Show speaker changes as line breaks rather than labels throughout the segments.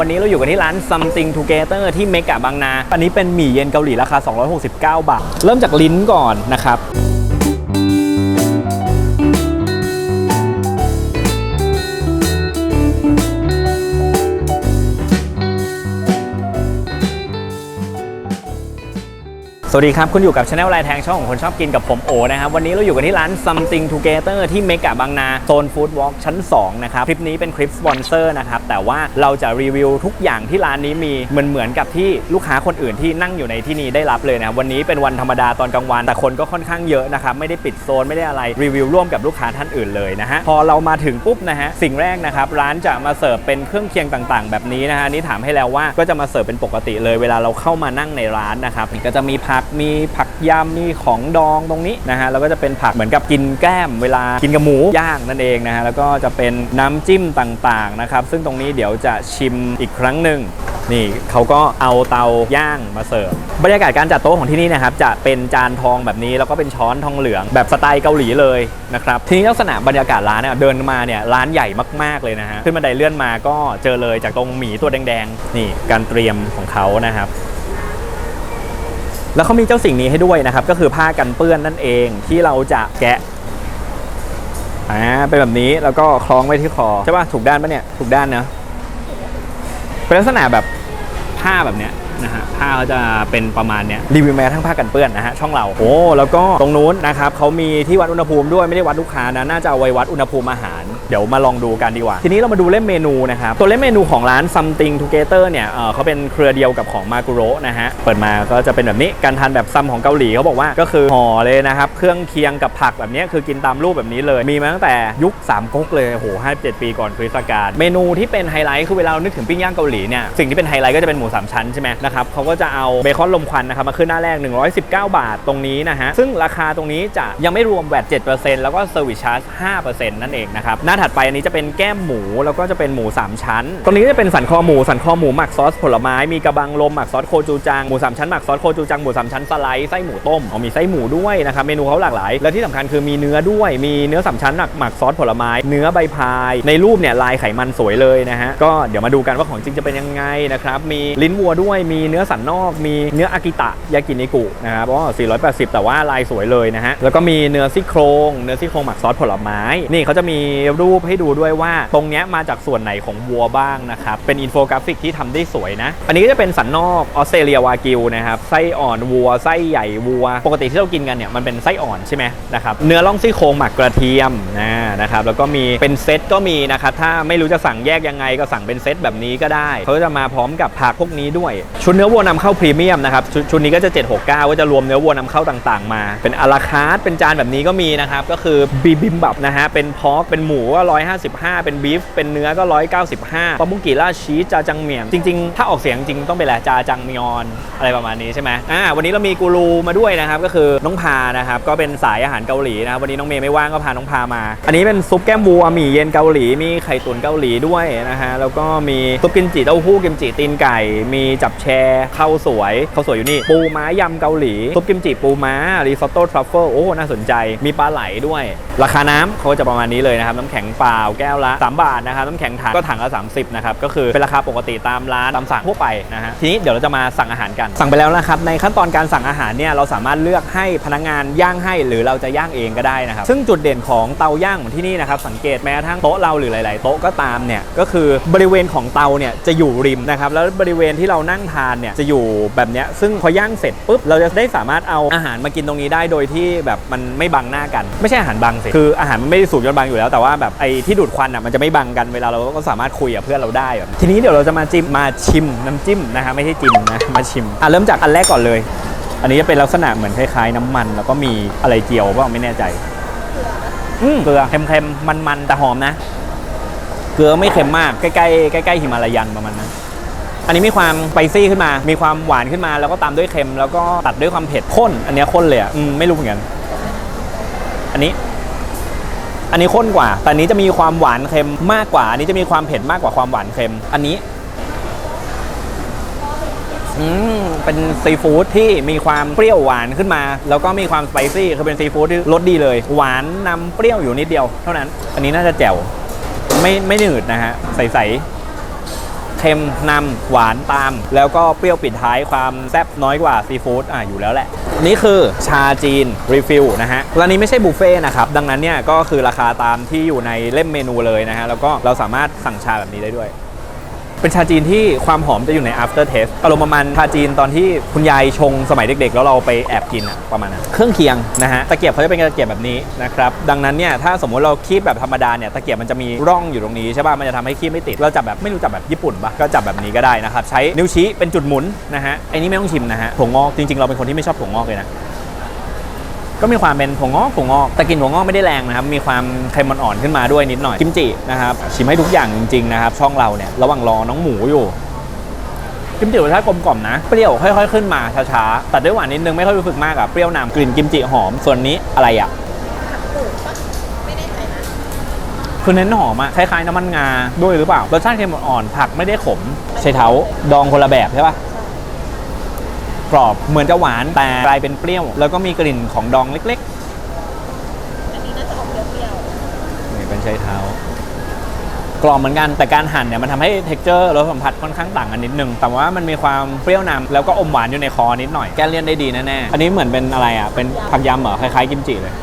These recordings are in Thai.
วันนี้เราอยู่กันที่ร้าน something together ที่เมกะบางนา อันนี้เป็นหมี่เย็นเกาหลีราคา 269 บาท เริ่มจากลิ้นก่อนนะครับ สวัสดีครับ คุณอยู่กับช anel ลายแทงช่องของคนชอบกินกับผมโอนะครับ วันนี้เราอยู่กันที่ร้าน something together ที่เมกะบางนาโซนฟู้ดวอล์กชั้น 2 นะครับ คลิปนี้เป็นคลิปสปอนเซอร์นะครับ แต่ว่าเราจะรีวิวทุกอย่างที่ร้านนี้มีเหมือนเหมือนกับที่ลูกค้าคนอื่นที่นั่งอยู่ในที่นี้ได้รับเลยนะ วันนี้เป็นวันธรรมดาตอนกลางวัน แต่คนก็ค่อนข้างเยอะนะครับ ไม่ได้ปิดโซนไม่ได้อะไรรีวิวร่วมกับลูกค้าท่านอื่นเลยนะฮะพอเรามาถึงปุ๊บนะฮะสิ่งแรกนะครับร้านจะมาเสิร์ฟเป็นเครื่องเคียงต่างๆ แบบนี้นะฮะนี่ถามให้แล้วว่าก็จะมาเสิร์ฟเป็นปกติเลยเวลาเราเข้ามานั่งในร้านนะครับก็จะมีผักมีผักยำมีของดองตรงนี้นะฮะแล้วก็จะเป็นผักเหมือนกับกินแก้มเวลากินกับหมูย่างนั่นเองนะฮะแล้วก็จะเป็นน้ำจิ้มต่างๆนะครับซึ่งตรงนี้เดี๋ยวจะชิมอีกครั้งหนึ่งนี่เขาก็เอาเตาย่างมาเสิร์ฟบรรยากาศการจัดโต๊ะของที่นี่นะครับจะเป็นจานทองแบบนี้แล้วก็เป็นช้อนทองเหลือง แบบสไตล์เกาหลีเลยนะครับทีนี้ลักษณะบรรยากาศร้านเนี่ยเดินมาเนี่ยร้านใหญ่มากๆเลยนะฮะขึ้นบันไดเลื่อนมาก็เจอเลยจากตรงหมีตัวแดงๆนี่การเตรียมของเขานะครับ แล้วเขามีเจ้าสิ่งนี้ให้ด้วยนะครับ ก็คือผ้ากันเปื้อนนั่นเองที่เราจะแกะอ่าเป็นแบบนี้แล้วก็คล้องไว้ที่คอใช่ป่ะถูกด้านปะเนี่ยถูกด้านเนะเป็นลักษณะแบบผ้าแบบเนี้ยนะฮะผ้าเขาจะเป็นประมาณเนี้ยรีวิวแม้ทั้งผ้ากันเปื้อนนะฮะช่องเราโอ้แล้วก็ตรงนู้นนะครับเขามีที่วัดอุณหภูมิด้วยไม่ได้วัดลูกค้านะน่าจะเอาไว้วัดอุณหภูมิอาหาร เดี๋ยวมาลองดูกันดีกว่า ทีนี้เรามาดูเล่มเมนูนะครับ ตัวเล่มเมนูของร้าน something together เนี่ยเเขาเป็นเครือเดียวกับของมากุโรนะฮะ เปิดมาก็จะเป็นแบบนี้ การทานแบบซัมของเกาหลีเขาบอกว่าก็คือห่อเลยนะครับ เครื่องเคียงกับผักแบบนี้คือกินตามรูปแบบนี้เลย มีมาตั้งแต่ยุค3ก๊กเลยโอ้โห57ปีก่อนคริสต์กาลเมนูที่เป็นไฮไลท์คือเวลาเรานึกถึงปิ้งย่างเกาหลีเนี่ยสิ่งที่เป็นไฮไลท์ก็จะเป็นหมูสามชั้นใช่ไหมนะครับเขาก็จะเอาเบคอนลมควันนะครับมาขึ้นหน้าแรก 119 บาทตรงนี้นะฮะซึ่งราคาตรงนี้จะยังไม่รวมแวด7%แล้วก็เซอร์วิสชาร์จ5%นั่นเองนะครับนาถัดไปอันนี้จะเป็นแก้มหมูแล้วก็จะเป็นหมู 3 ชั้น ตรงนี้ก็จะเป็นสันคอหมูสันคอหมูหมักซอสผลไม้มีกระบังลมหมักซอสโคจูจังหมูสามชั้นหมักซอสโคจูจังหมูสามชั้นสไลด์ไส้หมูต้มอ๋อมีไส้หมูด้วยนะครับเมนูเขาหลากหลาย และที่สำคัญคือมีเนื้อด้วย มีเนื้อสามชั้นหมักหมักซอสผลไม้ เนื้อใบพาย ในรูปเนี่ยลายไขมันสวยเลยนะฮะก็เดี๋ยวมาดูกันว่าของจริงจะเป็นยังไงนะครับมีลิ้นวัวด้วยมีเนื้อสันนอก มีเนื้ออากิตะยากินิกุนะครับอ๋อ480 แต่ว่าลายสวยเลยนะฮะแล้วก็มีเนื้อซี่โครงเนื้อซี่โครงหมักซอสผลไม้นี่เขาจะมีรููปให้ดูด้วยว่า ตรงเนี้ยมาจากส่วนไหนของวัวบ้างนะครับ เป็นอินโฟกราฟิกที่ทำได้สวยนะ อันนี้ก็จะเป็นสันนอกออสเตรเลียวากิวนะครับ ไส้อ่อนวัว ไส้ใหญ่วัว ปกติที่เรากินกันเนี่ยมันเป็นไส้อ่อนใช่ไหมนะครับเนื้อล่องซี่โครงหมักกระเทียมนะนะครับแล้วก็มีเป็นเซตก็มีนะครับถ้าไม่รู้จะสั่งแยกยังไงก็สั่งเป็นเซตแบบนี้ก็ได้เขาจะมาพร้อมกับผักพวกนี้ด้วย ชุดเนื้อวัวนำเข้าพรีเมียมนะครับชุดชุดนี้ก็จะ 769 ก็จะรวมเนื้อวัวนำเข้าต่าง ๆ มา เป็นอาราคาร์ทเป็นจานแบบนี้ก็มีนะครับก็คือบีบิมบับนะฮะเป็นพอกเป็นหมูก็ 155 เป็นบีฟเป็นเนื้อก็ 195ปามุกิล่าชีสจาจังเหมียนจริง ๆ ถ้าออกเสียงจริงต้องเป็นอะไรจาจังมียนอะไรประมาณนี้ใช่ไหมอ่าวันนี้เรามีกูรูมาด้วยนะครับ ก็คือน้องพานะครับ ก็เป็นสายอาหารเกาหลีนะครับ วันนี้น้องเมย์ไม่ว่างก็พาน้องพามา อันนี้เป็นซุปแก้มวัวหมี่เย็นเกาหลี มีไข่ตุ๋นเกาหลีด้วยนะฮะ แล้วก็มีซุปกิมจิเต้าหู้กิมจิตีนไก่ มีจับแชร์ข้าวสวยข้าวสวยอยู่นี่ ปูม้ายำเกาหลี ซุปกิมจิปูม้า รีซอตโต้ทรัฟเฟิล โอ้ น่าสนใจ มีปลาไหลด้วย ราคาน้ำเขาจะประมาณนี้เลยนะครับ น้ำแข็งเปล่าแก้วละ 3 บาทนะครับน้ำแข็งถังก็ถังละ 30นะครับก็คือเป็นราคาปกติตามร้านตามสั่งทั่วไปนะฮะทีนี้เดี๋ยวเราจะมาสั่งอาหารกัน สั่งไปแล้วนะครับในขั้นตอนการสั่งอาหารเนี่ยเราสามารถเลือกให้พนักงานย่างให้หรือเราจะย่างเองก็ได้นะครับซึ่งจุดเด่นของเตาย่างของที่นี่นะครับสังเกตแม้กระทั่งโต๊ะเราหรือหลาย ๆ โต๊ะก็ตามเนี่ยก็คือบริเวณของเตาเนี่ยจะอยู่ริมนะครับแล้วบริเวณที่เรานั่งทานเนี่ยจะอยู่แบบเนี้ยซึ่งพอย่างเสร็จปุ๊บเราจะได้สามารถเอาอาหารมากินตรงนี้ได้โดยที่แบบมันไม่บังหน้ากัน ไม่ใช่อาหารบังสิคืออาหารมันไม่ได้สูงจนบังอยู่แล้วแต่ว่าแบบไอ้ที่ดูดควันอะมันจะไม่บังกันเวลาเราก็สามารถคุยกับเพื่อนเราได้แบบทีนี้เดี๋ยวเราจะมาจิ้มมาชิมน้ำจิ้มนะฮะไม่ใช่จิ้มนะมาชิมอะเริ่มจากอันแรกก่อนเลย อันนี้จะเป็นลักษณะเหมือนคล้ายๆ น้ำมัน แล้วก็มีอะไรเจียวบ้างไม่แน่ใจอืมเกลือเค็มๆมันๆแต่หอมนะ เกลือไม่เค็มมากใกล้ๆใกล้ๆหิมาลายันประมาณนั้นอันนี้มีความไปซี่ขึ้นมา มีความหวานขึ้นมา แล้วก็ตามด้วยเค็ม แล้วก็ตัดด้วยความเผ็ดข้น อันเนี้ยข้นเลยอะ อืม ไม่รู้เหมือนกัน อันนี้ อันนี้ข้นกว่า แต่อันนี้จะมีความหวานเค็มมากกว่า อันนี้จะมีความเผ็ดมากกว่าความหวานเค็ม อันนี้อืมเป็นซีฟู้ดที่มีความเปรี้ยวหวานขึ้นมา แล้วก็มีความสไปซี่คือเป็นซีฟู้ดที่รสดีเลย หวานนำเปรี้ยวอยู่นิดเดียว เท่านั้น อันนี้น่าจะแจ่วไม่ไม่หนืดนะฮะใสๆ ค็มนำหวานตาม แล้วก็เปรี้ยวปิดท้ายความแซ่บน้อยกว่าซีฟู้ดอะอยู่แล้วแหละ นี่คือชาจีนรีฟิลนะฮะร้านนี้ไม่ใช่บุฟเฟ่ต์นะครับ ดังนั้นเนี่ยก็คือราคาตามที่อยู่ในเล่มเมนูเลยนะฮะแล้วก็เราสามารถสั่งชาแบบนี้ได้ด้วย เป็นชาจีนที่ความหอมจะอยู่ใน after taste อารมณ์ประมาณชาจีนตอนที่คุณยายชงสมัยเด็ก ๆ แล้วเราไปแอบกินอะประมาณนั้นเครื่องเคียงนะฮะตะเกียบเขาจะเป็นตะเกียบแบบนี้นะครับดังนั้นเนี่ยถ้าสมมุติเราคีบแบบธรรมดาเนี่ยตะเกียบมันจะมีร่องอยู่ตรงนี้ใช่ป่ะมันจะทำให้คีบไม่ติดเราจับแบบไม่รู้จับแบบญี่ปุ่นปะก็จับแบบนี้ก็ได้นะครับใช้นิ้วชี้เป็นจุดหมุนนะฮะไอ้นี่ไม่ต้องชิมนะฮะถั่วงอกจริงๆเราเป็นคนที่ไม่ชอบถั่วงอกเลยนะ ก็มีความเป็นถั่วงอกถั่วงอกแต่กลินถั่วงอกไม่ได้แรงนะครับมีความเค็มอ่อนๆขึ้นมาด้วยนิดหน่อยกิมจินะครับชิมให้ทุกอย่างจริงๆนะครับช่องเราเนี่ยระหว่างรอน้องหมูอยู่กิมจิรสชาติกลมกล่อมนะเปรี้ยวค่อยๆขึ้นมาช้าๆแต่ด้วยหวานนิดนึงไม่ค่อยรู้สึกมากอะเปรี้ยวนำกลิ่นกิมจิหอมส่วนนี้อะไรอะคือเน้นหอมอะคล้ายๆน้ำมันงาด้วยหรือเปล่ารสชาติเค็มอ่อนๆผักไม่ได้ขมใช้เท้าดองคนละแบบใช่ปะ กรอบเหมือนจะหวานแต่กลายเป็นเปรี้ยว แล้วก็มีกลิ่นของดองเล็กๆอันนี้น่าจะออกเปรี้ยวนี่เป็นใช้เท้ากรอบเหมือนกันแต่การหั่นเนี่ยมันทำให้เท็กเจอร์รสสัมผัสค่อนข้างต่างกันนิดนึง แต่ว่ามันมีความเปรี้ยวนำแล้วก็อมหวานอยู่ในคอนิดหน่อยแก้เลี่ยนได้ดีแน่ๆอันนี้เหมือนเป็นอะไรอะเป็นผักยำเหรอคล้ายๆกิมจิเลย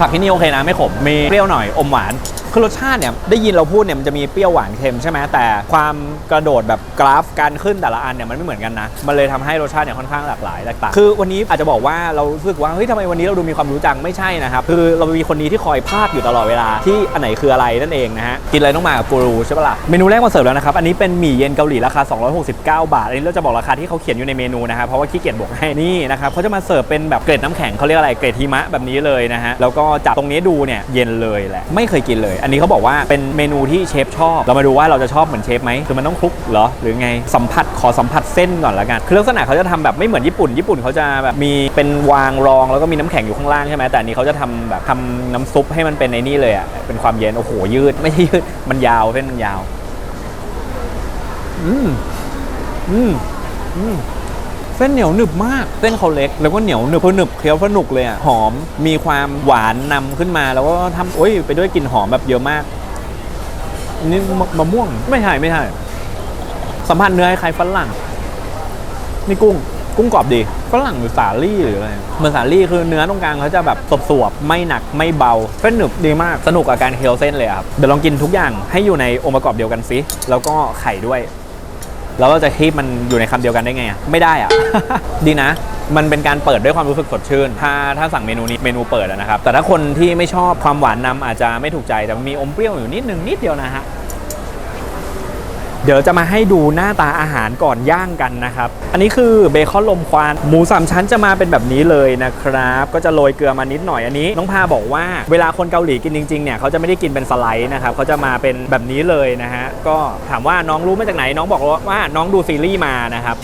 ผักที่นี่โอเคนะไม่ขมมีเปรี้ยวหน่อยอมหวาน คือรสชาติเนี่ยได้ยินเราพูดเนี่ยมันจะมีเปรี้ยวหวานเค็มใช่ไหมแต่ความกระโดดแบบกราฟการขึ้นแต่ละอันเนี่ยมันไม่เหมือนกันนะ มันเลยทำให้รสชาติเนี่ยค่อนข้างหลากหลายแตกต่างคือวันนี้อาจจะบอกว่าเรารู้สึกว่าเฮ้ยทำไมวันนี้เราดูมีความรู้จังไม่ใช่นะครับคือเรามีคนนี้ที่คอยพากอยู่ตลอดเวลาที่อันไหนคืออะไรนั่นเองนะฮะกินอะไรต้องมากับกูรูใช่ปะล่ะเมนูแรกมาเสิร์ฟแล้วนะครับอันนี้เป็นหมี่เย็นเกาหลีราคา 269 บาทอันนี้เราจะบอกราคาที่เขาเขียนอยู่ในเมนูนะครับเพราะว่าขี้เกียจบอกให้นี่นะครับเขาจะมาเสิร์ฟเป็นแบบเกรดน้ำแข็งเขาเรียกอะไรเกรดหิมะแบบนี้เลยนะฮะแล้วก็จากตรงนี้ดูเนี่ยเย็นเลยแหละไม่เคยกินเลยอันนี้เขาบอกว่าเป็นเมนูที่เชฟชอบ เรามาดูว่าเราจะชอบเหมือนเชฟไหมคือมันต้องคลุกเหรอหรือไงสัมผัสขอสัมผัสเส้นก่อนละกันคือลักษณะเขาจะทำแบบไม่เหมือนญี่ปุ่นญี่ปุ่นเขาจะแบบมีเป็นวางรองแล้วก็มีน้ำแข็งอยู่ข้างล่างใช่ไหมแต่อันนี้เขาจะทำแบบทำน้ำซุปให้มันเป็นในนี่เลยอะเป็นความเย็นโอ้โหยืดไม่ใช่ยืดมันยาวเส้นมันยาวอืมอืมอืม เส้นเหนียวหนึบมาก เส้นเขาเล็ก แล้วก็เหนียวหนึบคือหนึบเคี้ยวสนุกเลยอะ หอม มีความหวานนำขึ้นมา แล้วก็ทำโอ้ย ไปด้วยกลิ่นหอมแบบเยอะมาก นี่มะม่วง ไม่ใช่ไม่ใช่ สัมผัสเนื้อคล้ายฝรั่ง นี่กุ้ง กุ้งกรอบดี ฝรั่งหรือสาลี่หรืออะไร เหมือนสาลี่คือเนื้อตรงกลางเขาจะแบบสวบๆ ไม่หนัก ไม่เบา เส้นหนึบดีมาก สนุกกับการเคี้ยวเส้นเลยครับ เดี๋ยวลองกินทุกอย่างให้อยู่ในองค์ประกอบเดียวกันสิแล้วก็ไข่ด้วย แล้วเราจะคีบมันอยู่ในคำเดียวกันได้ไงอะไม่ได้อะดีนะ มันเป็นการเปิดด้วยความรู้สึกสดชื่น ถ้าถ้าสั่งเมนูนี้เมนูเปิดนะครับ แต่ถ้าคนที่ไม่ชอบความหวานนำอาจจะไม่ถูกใจแต่มีอมเปรี้ยวอยู่นิดนึงนิดเดียวนะฮะ เดี๋ยวจะมาให้ดูหน้าตาอาหารก่อนย่างกันนะครับ อันนี้คือเบคอนลมควันหมูสามชั้นจะมาเป็นแบบนี้เลยนะครับ ก็จะโรยเกลือมานิดหน่อยอันนี้ น้องพาบอกว่าเวลาคนเกาหลีกินจริงๆเนี่ยเขาจะไม่ได้กินเป็นสไลด์นะครับเขาจะมาเป็นแบบนี้เลยนะฮะก็ถามว่าน้องรู้มาจากไหนน้องบอกว่าน้องดูซีรีส์มานะครับ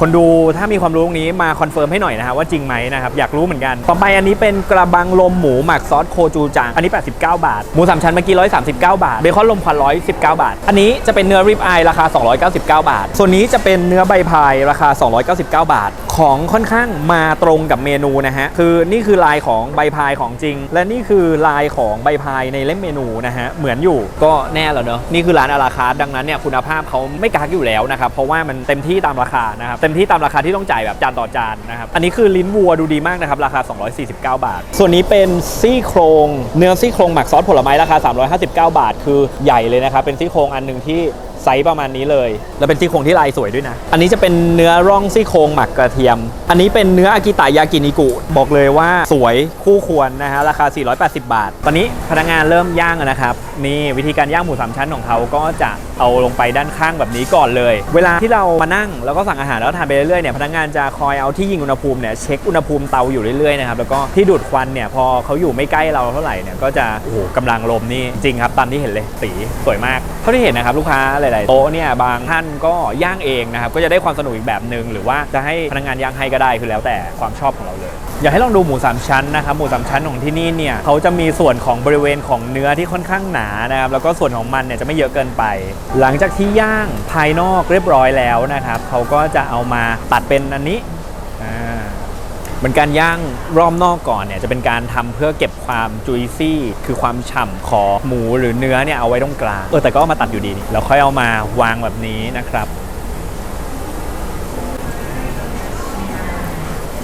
คนดูถ้ามีความรู้ตรงนี้มาคอนเฟิร์มให้หน่อยนะครับว่าจริงไหมนะครับ อยากรู้เหมือนกัน ต่อไปอันนี้เป็นกระบังลมหมูหมักซอสโคจูจัง อันนี้ 89 บาท หมูสามชั้นเมื่อกี้ 139 บาท เบคอนลมควัน119 บาท อันนี้จะเป็นเนื้อริบอายราคา 299 บาท ส่วนนี้จะเป็นเนื้อใบพายราคา 299 บาท ของค่อนข้างมาตรงกับเมนูนะฮะ คือนี่คือลายของใบพายของจริง และนี่คือลายของใบพายในเล่มเมนูนะฮะ เหมือนอยู่ ก็แน่แล้วเนอะ นี่คือร้านอาราคาดังนั้นเนี่ยคุณภาพเขาไม่กักอยู่แล้วนะครับ เพราะว่ามันเต็มที่ตามราคานะครับต็มที่ตามราคาที่ต้องจ่ายแบบจานต่อจานนะครับ อันนี้คือลิ้นวัวดูดีมากนะครับ ราคา 249 บาท ส่วนนี้เป็นซี่โครงเนื้อซี่โครงหมักซอสผลไม้ราคา 359 บาท คือใหญ่เลยนะครับ เป็นซี่โครงอันหนึ่งที่ ไซส์ประมาณนี้เลย แล้วเป็นซี่โครงที่ลายสวยด้วยนะ อันนี้จะเป็นเนื้อร่องซี่โครงหมักกระเทียม อันนี้เป็นเนื้ออากิตะยากินิกุ บอกเลยว่าสวยคู่ควรนะฮะราคา 480 บาท ตอนนี้พนักงานเริ่มย่างแล้วนะครับนี่วิธีการย่างหมูสามชั้นของเขาก็จะเอาลงไปด้านข้างแบบนี้ก่อนเลย เวลาที่เรามานั่งแล้วก็สั่งอาหารแล้วทานไปเรื่อยๆเนี่ยพนักงานจะคอยเอาที่ยิงอุณหภูมิเนี่ยเช็คอุณหภูมิเตาอยู่เรื่อยๆนะครับแล้วก็ที่ดูดควันเนี่ยพอเขาอยู่ไม่ใกล้เราเท่าไหร่เนี่ยก็จะโอ้โหกำลังลมนี่จริงครับตามที่เห็นเลยสีสวยมากเท่าที่เห็นนะครับลูกค้าหลาย ๆ โต๊ะเนี่ยบางท่านก็ย่างเองนะครับก็จะได้ความสนุกอีกแบบหนึ่งหรือว่าจะให้พนักงานย่างให้ก็ได้คือแล้วแต่ความชอบของเราเลย อยากให้ลองดูหมูสามชั้นนะครับหมูสามชั้นของที่นี่เนี่ยเขาจะมีส่วนของบริเวณของเนื้อที่ค่อนข้างหนานะครับแล้วก็ส่วนของมันเนี่ยจะไม่เยอะเกินไป หลังจากที่ย่างภายนอกเรียบร้อยแล้วนะครับเขาก็จะเอามาตัดเป็นอันนี้ เหมือนการย่างรอบนอกก่อนเนี่ยจะเป็นการทำเพื่อเก็บความจุยซี่คือความฉ่ำของหมูหรือเนื้อเนี่ยเอาไว้ตรงกลางเออแต่ก็มาตัดอยู่ดีแล้วค่อยเอามาวางแบบนี้นะครับ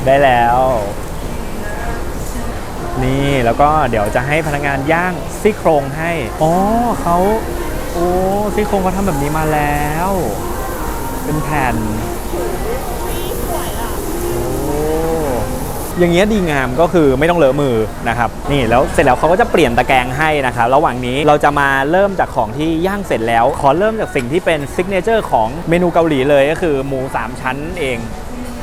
ได้แล้ว นี่แล้วก็เดี๋ยวจะให้พนักงานย่างซี่โครงให้อ๋อเขาโอ้ซี่โครงเขาทำแบบนี้มาแล้ว เป็นแผ่น โอ้ อย่างเงี้ยดีงามก็คือไม่ต้องเลอะมือนะครับนี่แล้วเสร็จแล้วเขาก็จะเปลี่ยนตะแกรงให้นะครับระหว่างนี้เราจะมาเริ่มจากของที่ย่างเสร็จแล้ว ขอเริ่มจากสิ่งที่เป็นซิกเนเจอร์ของเมนูเกาหลีเลยก็คือหมู 3 ชั้นเอง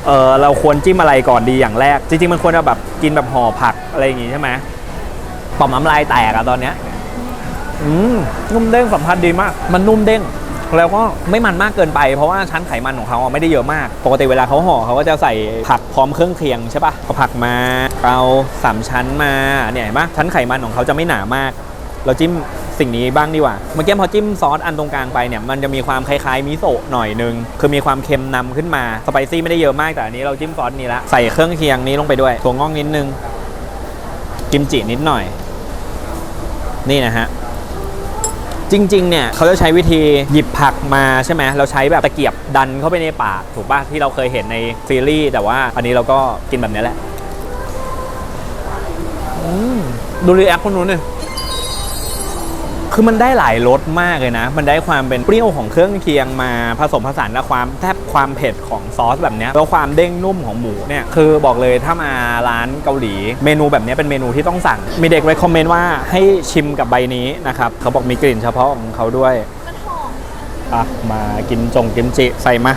เออเราควรจิ้มอะไรก่อนดีอย่างแรก จริง ๆ มันควรจะแบบกินแบบห่อผักอะไรอย่างงี้ใช่ไหมปอมน้ำลายแตกอะตอนเนี้ยอืมนุ่มเด้งสัมผัสดีมาก มันนุ่มเด้ง แล้วก็ไม่มันมากเกินไปเพราะว่าชั้นไขมันของเขาไม่ได้เยอะมาก ปกติเวลาเขาห่อเขาก็จะใส่ผักพร้อมเครื่องเคียงใช่ปะเอาผักมาเอาสามชั้นมาเนี่ยเห็นปะชั้นไขมันของเขาจะไม่หนามาก เราจิ้มสิ่งนี้บ้างดีกว่า เมื่อกี้พอจิ้มซอสอันตรงกลางไปเนี่ยมันจะมีความคล้ายๆมิโซะหน่อยนึง คือมีความเค็มนำขึ้นมาสไปซี่ไม่ได้เยอะมากแต่อันนี้เราจิ้มซอสนี้ละใส่เครื่องเคียงนี้ลงไปด้วยถั่วงอกนิดนึงกิมจินิดหน่อย นี่นะฮะ จริง ๆ เนี่ยเขาจะใช้วิธีหยิบผักมาใช่ไหมเราใช้แบบตะเกียบดันเข้าไปในปากถูกป่ะที่เราเคยเห็นในซีรีส์แต่ว่าอันนี้เราก็กินแบบนี้แหละดูรีแอคคนนู้นเนี่ย คือมันได้หลายรสมากเลยนะ มันได้ความเป็นเปรี้ยวของเครื่องเคียงมาผสมผสานกับความแทบความเผ็ดของซอสแบบเนี้ยแล้วความเด้งนุ่มของหมูเนี่ยคือบอกเลยถ้ามาร้านเกาหลี เมนูแบบเนี้ยเป็นเมนูที่ต้องสั่ง มีเด็กไว้คอมเมนต์ว่าให้ชิมกับใบนี้นะครับเขาบอกมีกลิ่นเฉพาะของเขาด้วยอะมากินจงกิมจิใส่มา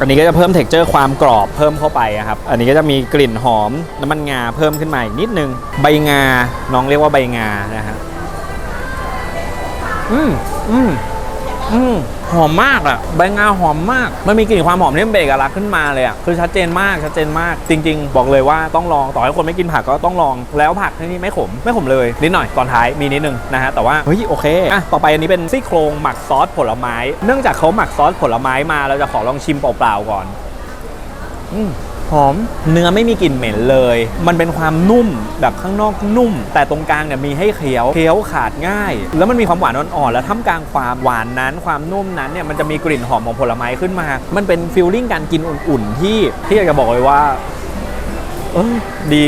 อันนี้ก็จะเพิ่มเท็กเจอร์ความกรอบเพิ่มเข้าไปอะครับ อันนี้ก็จะมีกลิ่นหอมน้ำมันงาเพิ่มขึ้นมาอีกนิดนึง ใบงา น้องเรียกว่าใบงานะฮะ อืมอืมอืมหอมมากอะใบงาหอมมาก มันมีกลิ่นความหอมที่มันเป็นเอกลักษณ์ขึ้นมาเลยอะคือชัดเจนมากชัดเจนมาก จริง ๆ บอกเลยว่าต้องลองต่อให้คนไม่กินผักก็ต้องลองแล้วผักที่นี่ไม่ขมไม่ขมเลยนิดหน่อยตอนท้ายมีนิดนึงนะฮะแต่ว่าเฮ้ยโอเคอะต่อไปอันนี้เป็นซี่โครงหมักซอสผลไม้ เนื่องจากเขาหมักซอสผลไม้มาเราจะขอลองชิมเปล่าๆก่อน อืม หอม เนื้อไม่มีกลิ่นเหม็นเลย มันเป็นความนุ่มแบบข้างนอกนุ่ม แต่ตรงกลางเนี่ยมีให้เคี้ยวเคี้ยวขาดง่าย แล้วมันมีความหวานอ่อนๆแล้วท่ามกลางความหวานนั้น ความนุ่มนั้นเนี่ยมันจะมีกลิ่นหอมของผลไม้ขึ้นมา มันเป็นฟิลลิ่งการกินอุ่นๆที่ที่อยากจะบอกเลยว่าเออดี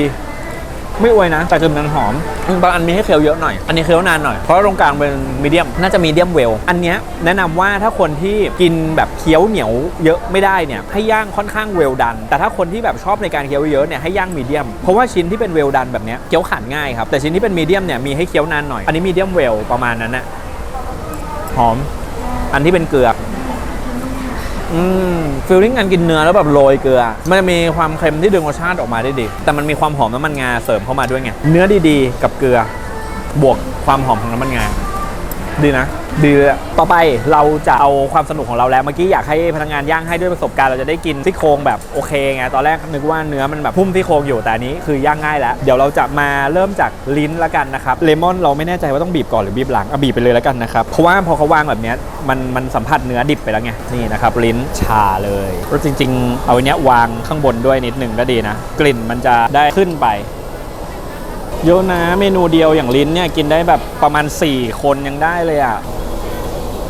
ไม่อวยนะ แต่กลิ่นมันหอมอืมบางอันมีให้เคี้ยวเยอะหน่อย อันนี้เคี้ยวนานหน่อย เพราะตรงกลางเป็นมีเดียม น่าจะมีเดียมเวล อันเนี้ยแนะนำว่าถ้าคนที่กินแบบเคี้ยวเหนียวเยอะไม่ได้เนี่ยให้ย่างค่อนข้างเวลดัน แต่ถ้าคนที่แบบชอบในการเคี้ยวเยอะเนี่ยให้ย่างมีเดียม เพราะว่าชิ้นที่เป็นเวลดันแบบเนี้ยเคี้ยวขาดง่ายครับ แต่ชิ้นที่เป็นมีเดียมเนี่ยมีให้เคี้ยวนานหน่อย อันนี้มีเดียมเวลประมาณนั้นนะหอม อันที่เป็นเกลือ อืมฟิลลิ่งการกินเนื้อแล้วแบบโรยเกลือ มันจะมีความเค็มที่ดึงรสชาติออกมาได้ดี แต่มันมีความหอมน้ำมันงาเสริมเข้ามาด้วยไง เนื้อดีๆ กับเกลือ บวกความหอมของน้ำมันงา ดีนะ ดีเลยอะต่อไปเราจะเอาความสนุกของเราแล้ว เมื่อกี้อยากให้พนักงานย่างให้ด้วยประสบการณ์เราจะได้กินซี่โครงแบบโอเคไงตอนแรกนึกว่าเนื้อมันแบบพุ่มซี่โครงอยู่แต่อันนี้คือย่างง่ายแล้ว เดี๋ยวเราจะมาเริ่มจากลิ้นละกันนะครับเลมอนเราไม่แน่ใจว่าต้องบีบก่อนหรือบีบหลังเอาบีบไปเลยแล้วกันนะครับเพราะว่าพอเขาวางแบบนี้มันมันสัมผัสเนื้อดิบไปแล้วไงนี่นะครับลิ้นชาเลยแล้วจริง ๆ เอาอันเนี้ยวางข้างบนด้วยนิดหนึ่งก็ดีนะ กลิ่นมันจะได้ขึ้นไปเยอะนะเมนูเดียวอย่างลิ้นเนี่ยกินได้แบบประมาณ 4 คนยังได้เลยอะ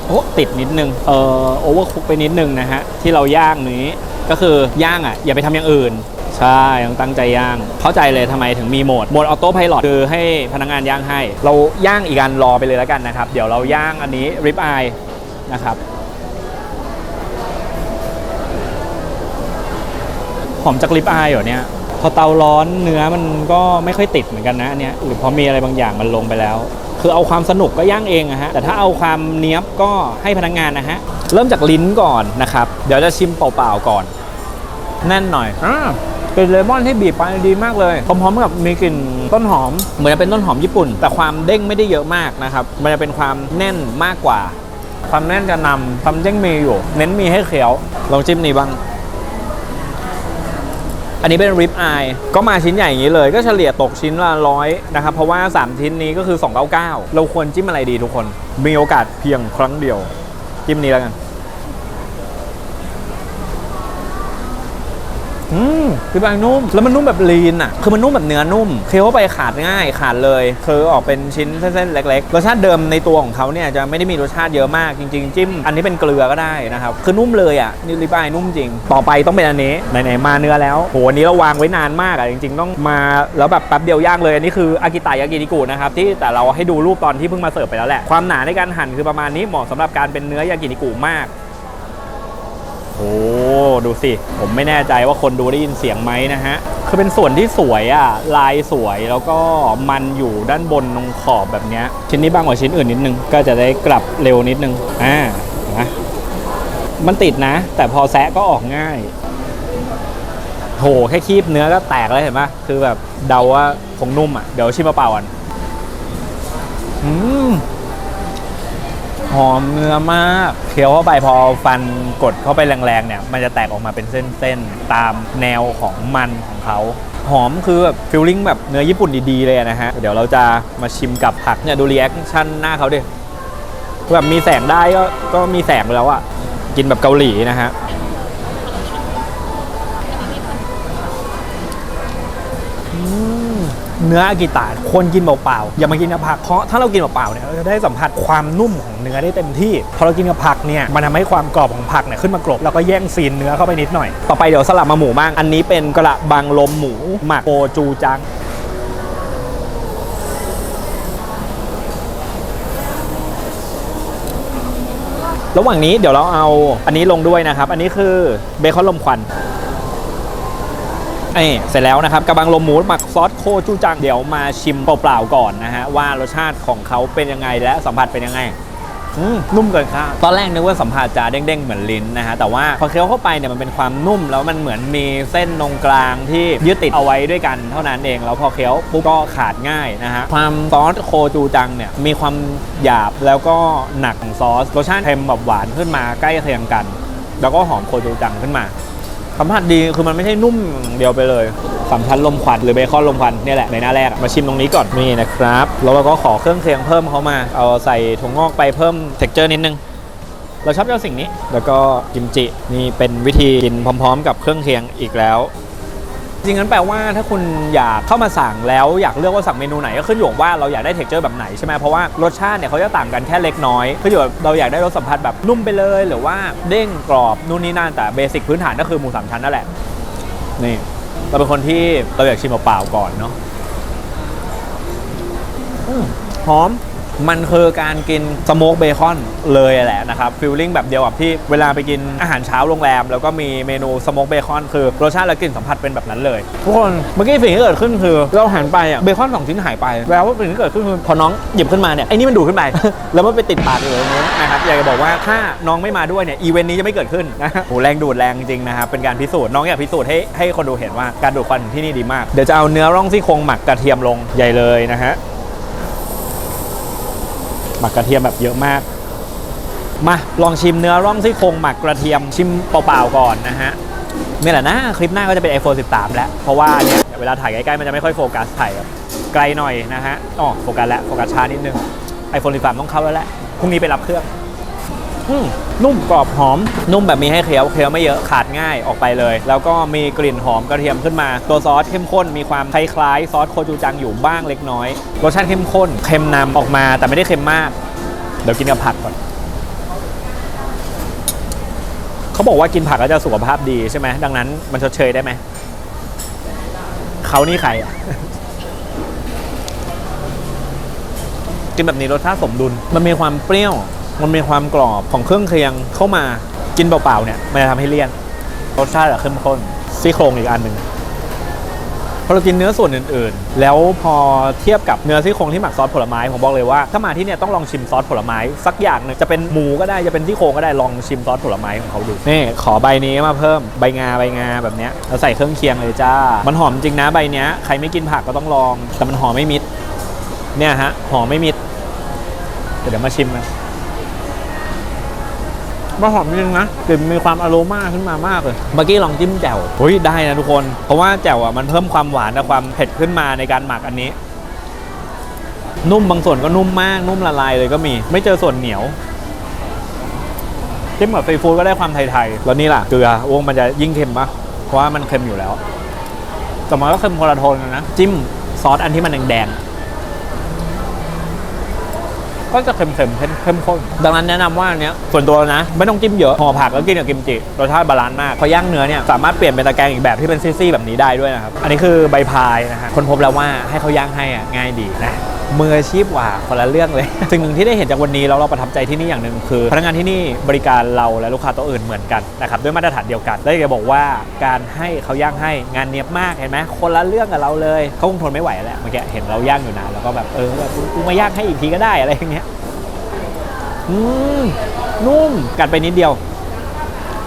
โอ้ติดนิดนึงเออโอเวอร์คุกไปนิดนึงนะฮะ ที่เราย่างนี้ก็คือย่างอะ อย่าไปทำอย่างอื่น ใช่ต้องตั้งใจย่าง เข้าใจเลยทำไมถึงมีโหมดโหมดออโต้พาย t คือให้พนักงานย่างให้ เราย่างอีกอันรอไปเลยแล้วกันนะครับ เดี๋ยวเราย่างอันนี้ริบอายนะครับหอมจากริบอายเหรอเนี่ยพอเตาร้อนเนื้อมันก็ไม่ค่อยติดเหมือนกันนะอันเนี้ยหรือพราะมีอะไรบางอย่างมันลงไปแล้ว คือเอาความสนุกก็ย่างเองอะฮะแต่ถ้าเอาความเนี้ยบก็ให้พนักงานนะฮะเริ่มจากลิ้นก่อนนะครับ เดี๋ยวจะชิมเปล่าๆก่อนแน่นหน่อยอ่ากลิ่นเลมอนที่บีบไปดีมากเลยพร้อมๆกับมีกลิ่นต้นหอม เหมือนจะเป็นต้นหอมญี่ปุ่น แต่ความเด้งไม่ได้เยอะมากนะครับ มันจะเป็นความแน่นมากกว่า ความแน่นจะนำความเด้งมีอยู่ เน้นมีให้เคี้ยวลองจิ้มนี้บ้าง อันนี้เป็นริบอายก็มาชิ้นใหญ่อย่างนี้เลย ก็เฉลี่ยตกชิ้นละร้อยนะครับ เพราะว่า 3 ชิ้นนี้ก็คือ 299 เราควรจิ้มอะไรดีทุกคน มีโอกาสเพียงครั้งเดียว จิ้มนี้แล้วกัน อืมริบอายนุ่ม แล้วมันนุ่มแบบลีนอะ คือมันนุ่มแบบเนื้อนุ่ม เคี้ยวไปขาดง่ายขาดเลยคือออกเป็นชิ้นเส้นๆเล็กๆ รสชาติเดิมในตัวของเขาเนี่ยจะไม่ได้มีรสชาติเยอะมากจริง ๆ จิ้ม อันนี้เป็นเกลือก็ได้นะครับ คือนุ่มเลยอะนี่ริบายนุ่มจริง ต่อไปต้องเป็นอันนี้ไหนๆมาเนื้อแล้วโหอันนี้เราวางไว้นานมากอะจริง ๆ ต้องมาแล้วแบบแป๊บเดียวย่างเลยอันนี้คืออากิตายากินิกุนะครับที่แต่เราให้ดูรูปตอนที่เพิ่งมาเสิร์ฟไปแล้วแหละความหนาในการหั่นคือประมาณนี้เหมาะสำหรับการเป็นเนื้อยากินิกุมากโอ้ ดูสิ ผมไม่แน่ใจว่าคนดูได้ยินเสียงไหมนะฮะ คือเป็นส่วนที่สวยอะลายสวยแล้วก็มันอยู่ด้านบนตรงขอบแบบเนี้ยชิ้นนี้บางกว่าชิ้นอื่นนิดนึง ก็จะได้กลับเร็วนิดนึง อ่านะมันติดนะ แต่พอแซะก็ออกง่าย โห แค่คีบเนื้อก็แตกแล้วเห็นปะคือแบบเดาว่าคงนุ่มอะ เดี๋ยวชิมเปล่าๆก่อนอืม หอมเนื้อมากเคี้ยวเข้าไปพอฟันกดเข้าไปแรงๆเนี่ย มันจะแตกออกมาเป็นเส้นๆ ตามแนวของมันของเขาหอมคือแบบฟิลลิ่งแบบเนื้อญี่ปุ่นดีๆเลยนะฮะ เดี๋ยวเราจะมาชิมกับผักเนี่ยดูรีแอคชั่นหน้าเขาดิแบบมีแสงได้ก็ก็มีแสงแล้วอะกินแบบเกาหลีนะฮะ เนื้ออากิตะควรกินเปล่าๆอย่ามากินกับผักเพราะถ้าเรากินเปล่าๆเนี่ยเราจะได้สัมผัสความนุ่มของเนื้อได้เต็มที่ พอเรากินกับผักเนี่ยมันทำให้ความกรอบของผักเนี่ยขึ้นมากรบแล้วก็แย่งซีนเนื้อเข้าไปนิดหน่อย ต่อไปเดี๋ยวสลับมาหมูบ้างอันนี้เป็นกระบังลมหมูหมักโกจูจังระหว่างนี้เดี๋ยวเราเอาอันนี้ลงด้วยนะครับ อันนี้คือเบคอนลมควัน เอเสร็จแล้วนะครับกระบังลมหมูหมักซอสโคจูจังเดี๋ยวมาชิมเปล่าๆก่อนนะฮะว่ารสชาติของเขาเป็นยังไงและสัมผัสเป็นยังไงอืมนุ่มเกินคาดตอนแรกนึกว่าสัมผัสจะเด้งๆ เหมือนลิ้นนะฮะ แต่ว่าพอเคี้ยวเข้าไปเนี่ยมันเป็นความนุ่ม แล้วมันเหมือนมีเส้นตรงกลางที่ยึดติดเอาไว้ด้วยกันเท่านั้นเอง แล้วพอเคี้ยวปุ๊บก็ขาดง่ายนะฮะ ความซอสโคจูจังเนี่ยมีความหยาบแล้วก็หนักของซอส รสชาติเค็มแบบหวานขึ้นมาใกล้เคียงกัน แล้วก็หอมโคจูจังขึ้นมา สัมผัสดีคือมันไม่ใช่นุ่มเดียวไปเลยสามชั้นลมควันหรือเบคอนลมควันนี่แหละในหน้าแรกมาชิมตรงนี้ก่อนนี่นะครับแล้วเราก็ขอเครื่องเคียงเพิ่มเขามา เอาใส่ถั่วงอกไปเพิ่มเท็กเจอร์นิดนึงเราชอบเจ้าสิ่งนี้ แล้วก็กิมจินี่เป็นวิธีกินพร้อม ๆ กับเครื่องเคียงอีกแล้ว จริงงั้นแปลว่าถ้าคุณอยากเข้ามาสั่งแล้วอยากเลือกว่าสั่งเมนูไหนก็ขึ้นอยู่กับว่าเราอยากได้เท็กเจอร์แบบไหนใช่ไหมเพราะว่ารสชาติเนี่ยเขาจะต่างกันแค่เล็กน้อยขึ้นอยู่เราอยากได้รสสัมผัสแบบนุ่มไปเลย หรือว่าเด้งกรอบนู่นนี่นั่นแต่เบสิกพื้นฐานก็คือหมูสามชั้นนั่นแหละนี่เราเป็นคนที่เราอยากชิมเปล่าๆก่อนเนาะหอม มันคือการกินสโมกเบคอนเลยแหละนะครับฟิลลิ่งแบบเดียวกับที่เวลาไปกินอาหารเช้าโรงแรม แล้วก็มีเมนูสโมกเบคอนคือรสชาติและกลิ่นสัมผัสเป็นแบบนั้นเลยทุกคนเมื่อกี้สิ่งที่เกิดขึ้นคือเราหันไปอะเบคอนสองชิ้นหายไปแล้วว่าสิ่งที่เกิดขึ้นคือพอน้องหยิบขึ้นมาเนี่ยไอ้นี่มันดูดขึ้นไป แล้วมันไปติดปากอยู่ตรงนู้นนะครับอยากจะบอกว่าถ้าน้องไม่มาด้วยเนี่ยอีเวนต์นี้จะไม่เกิดขึ้นนะโหแรงดูดแรงจริงนะครับเป็นการพิสูจน์น้องอยากพิสูจน์ให้ให้คนดูเห็นว่าการดูดควันที่นี่ดีมากเดี๋ยวจะเอาเนื้อร่องซี่โครงหมักกระเทียมลงใหญ่เลยนะฮะ หมักกระเทียมแบบเยอะมาก มาลองชิมเนื้อร่องซี่โครงหมักกระเทียมชิมเปล่าๆก่อนนะฮะนี่แหละนะคลิปหน้าก็จะเป็น iPhone 13 แล้ว เพราะว่าเนี่ยเวลาถ่ายใกล้ๆมันจะไม่ค่อยโฟกัสถ่ายแบบไกลหน่อยนะฮะอ๋อโฟกัสแล้วโฟกัสช้านิดนึง iPhone 13 ต้องเข้าแล้วแหละพรุ่งนี้ไปรับเครื่อง นุ่มกรอบหอม นุ่มแบบมีให้เคี้ยวเคี้ยวไม่เยอะขาดง่ายออกไปเลย แล้วก็มีกลิ่นหอมกระเทียมขึ้นมา ตัวซอสเข้มข้นมีความคล้ายๆซอสโคจูจังอยู่บ้างเล็กน้อยรสชาติเข้มข้นเค็มนำออกมาแต่ไม่ได้เค็มมาก เดี๋ยวกินกับผักก่อนเขาบอกว่ากินผักแล้วจะสุขภาพดีใช่ไหมดังนั้นมันชดเชยได้ไหมเขานี่ใครอะกินแบบนี้รสชาติสมดุล มันมีความเปรี้ยว มันมีความกรอบของเครื่องเคียงเข้ามากินเปล่าๆเนี่ยมันจะทำให้เลี่ยนรสชาติอะเข้มข้นซี่โครงอีกอันหนึ่งพอเรากินเนื้อส่วนอื่นๆ แล้วพอเทียบกับเนื้อซี่โครงที่หมักซอสผลไม้ ผมบอกเลยว่า ถ้ามาที่เนี่ยต้องลองชิมซอสผลไม้ สักอย่างหนึ่งจะเป็นหมูก็ได้จะเป็นซี่โครงก็ได้ลองชิมซอสผลไม้ของเขาดูนี่ขอใบนี้มาเพิ่มใบงาใบงาแบบเนี้ยแล้วใส่เครื่องเคียงเลยจ้า มันหอมจริงนะใบเนี้ยใครไม่กินผักก็ต้องลองแต่มันหอมไม่มิดเนี่ยฮะหอมไม่มิดเดี๋ยวมาชิมนะ มันหอมจริงนะกลิ่นมีความอโรมาขึ้นมามากเลย เมื่อกี้ลองจิ้มแจ่วเฮ้ยได้นะทุกคน เพราะว่าแจ่วอะมันเพิ่มความหวานและความเผ็ดขึ้นมาในการหมักอันนี้ นุ่มบางส่วนก็นุ่มมาก นุ่มละลายเลยก็มี ไม่เจอส่วนเหนียวจิ้มกับซีฟู้ดก็ได้ความไทยๆ แล้วนี่ล่ะเกลือโอ้งมันจะยิ่งเค็มปะเพราะว่ามันเค็มอยู่แล้ว แต่มันก็เค็มคนละโทนกันนะ จิ้มซอสอันที่มันแดงๆ ก็จะเค็มๆเข้มเข้มข้น ดังนั้นแนะนำว่าอันเนี้ยส่วนตัวนะ ไม่ต้องจิ้มเยอะห่อผักแล้วกินกับกิมจิรสชาติบาลานซ์มากพอย่างเนื้อเนี่ยสามารถเปลี่ยนเป็นตะแกรงอีกแบบที่เป็นซี่ๆแบบนี้ได้ด้วยนะครับอันนี้คือใบพายนะฮะคนพบแล้วว่าให้เขาย่างให้อะง่ายดีนะ มืออาชีพกว่าคนละเรื่องเลย สิ่งหนึ่งที่ได้เห็นจากวันนี้แล้วเราประทับใจที่นี่อย่างหนึ่งคือ พนักงานที่นี่บริการเราและลูกค้าตัวอื่นเหมือนกันนะครับด้วยมาตรฐานเดียวกัน แล้วยากจะบอกว่าการให้เขาย่างให้งานเนียบมากเห็นไหมคนละเรื่องกับเราเลยเขาคงทนไม่ไหวแหละเมื่อกี้เห็นเราย่างอยู่นานแล้วก็แบบเออแบบกูมาย่างให้อีกทีก็ได้อะไรอย่างเงี้ยอืมนุ่มกัดไปนิดเดียว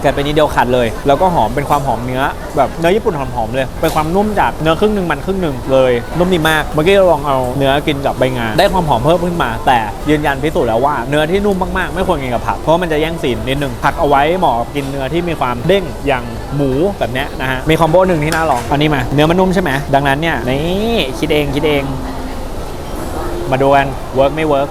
กัดไปนิดเดียวขาดเลย แล้วก็หอมเป็นความหอมเนื้อ แบบเนื้อญี่ปุ่นหอมๆเลย เป็นความนุ่มจากเนื้อครึ่งหนึ่งมันครึ่งหนึ่งเลยนุ่มดีมากเมื่อกี้เราลองเอาเนื้อกินกับใบงาได้ความหอมเพิ่มขึ้นมา แต่ยืนยันพิสูจน์แล้วว่าเนื้อที่นุ่มมากๆ ไม่ควรกินกับผักเพราะว่ามันจะแย่งซีนนิดนึงผักเอาไว้เหมาะกับกินเนื้อที่มีความเด้งอย่างหมูแบบนี้นะฮะมีคอมโบหนึ่งที่น่าลองอันนี้มาเนื้อมันนุ่มใช่ไหมดังนั้นเนี่ยนี่คิดเองคิดเอง มาดูกันเวิร์กไม่เวิร์ก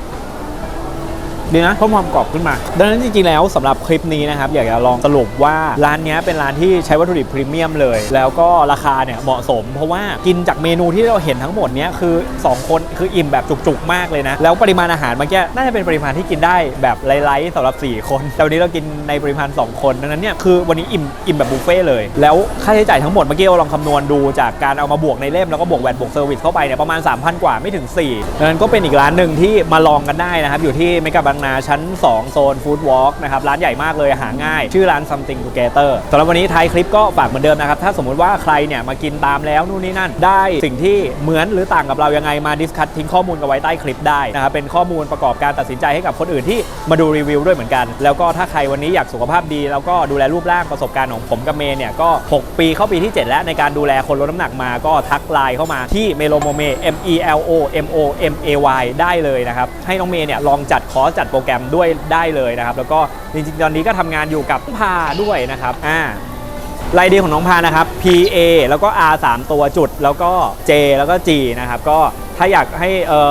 ดีนะเพิ่มความกรอบขึ้นมา ดังนั้นจริงๆแล้วสำหรับคลิปนี้นะครับอยากจะลองสรุปว่าร้านนี้เป็นร้านที่ใช้วัตถุดิบพรีเมียมเลย แล้วก็ราคาเนี่ยเหมาะสม เพราะว่ากินจากเมนูที่เราเห็นทั้งหมดเนี้ยคือ 2 คนคืออิ่มแบบจุกๆมากเลยนะ แล้วปริมาณอาหารเมื่อกี้น่าจะเป็นปริมาณที่กินได้แบบไลท์ๆสำหรับ 4 คนแต่วันนี้เรากินในปริมาณ 2 คนดังนั้นเนี่ยคือวันนี้อิ่มอิ่มแบบบุฟเฟ่เลย แล้วค่าใช้จ่ายทั้งหมดเมื่อกี้เราลองคำนวณดูจากการเอามาบวกในเล่มแล้วก็บวกแวดบวกเซอร์วิสเข้าไปเนี่ยประมาณ3,000กว่าไม่ถึง4ดังนั้นก็เป็นอีกร้านหนึ่งที่มาลองกันได้นะครับอยู่ที่เมกะบางนาชั้น 2 โซนฟู้ดวอล์กนะครับร้านใหญ่มากเลยหาง่าย ชื่อร้าน something together สำหรับวันนี้ท้ายคลิปก็ฝากเหมือนเดิมนะครับ ถ้าสมมุติว่าใครเนี่ยมากินตามแล้วนู่นนี่นั่น ได้สิ่งที่เหมือนหรือต่างกับเรายังไงมาดิสคัททิ้งข้อมูลกันไว้ใต้คลิปได้นะครับเป็นข้อมูลประกอบการตัดสินใจให้กับคนอื่นที่มาดูรีวิวด้วยเหมือนกัน แล้วก็ถ้าใครวันนี้อยากสุขภาพดี แล้วก็ดูแลรูปร่างประสบการณ์ของผมกับเมย์เนี่ยก็ 6 ปีเข้าปีที่ 7 แล้วในการดูแลคนลดน้ำหนักมาก็ทักไลน์เข้ามาที่เมโลโมเม M E L O M O M A Y ได้เลยนะครับให้น้องเมย์เนี่ยลองจัดคอร์สจัดโปรแกรมด้วยได้เลยนะครับ แล้วก็จริงๆตอนนี้ก็ทำงานอยู่กับพาด้วยนะครับอ่าลายเดียของน้องพานะครับ P A แล้วก็ R 3ตัวจุด แล้วก็ J แล้วก็ G นะครับก็ ถ้าอยากให้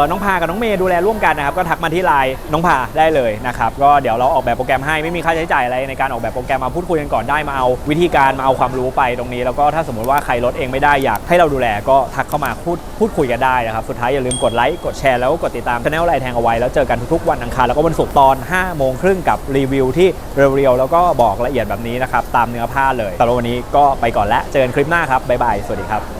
น้องพากับน้องเมย์ดูแลร่วมกันนะครับก็ทักมาที่ไลน์น้องพาได้เลยนะครับก็เดี๋ยวเราออกแบบโปรแกรมให้ไม่มีค่าใช้จ่ายอะไรในการออกแบบโปรแกรมมาพูดคุยกันก่อนได้มาเอาวิธีการมาเอาความรู้ไปตรงนี้ แล้วก็ถ้าสมมติว่าใครลดเองไม่ได้อยากให้เราดูแลก็ทักเข้ามาพูดพูดคุยกันได้นะครับสุดท้ายอย่าลืมกดไลค์กดแชร์แล้วก็กดติดตามช anel ไลน์แทงเอาไว้แล้วเจอกันทุกๆวันอังคารแล้วก็วันศุกร์ตอน5โมงครึ่งกับรีวิวที่เรียวๆแล้วก็บอกละเอียดแบบนี้นะครับตามเนื้อผ้าเลยสำหรับวันนี้ก็ไปก่อนแล้วเจอกันคลิปหน้าครับบ๊ายบายสวัสดีครับ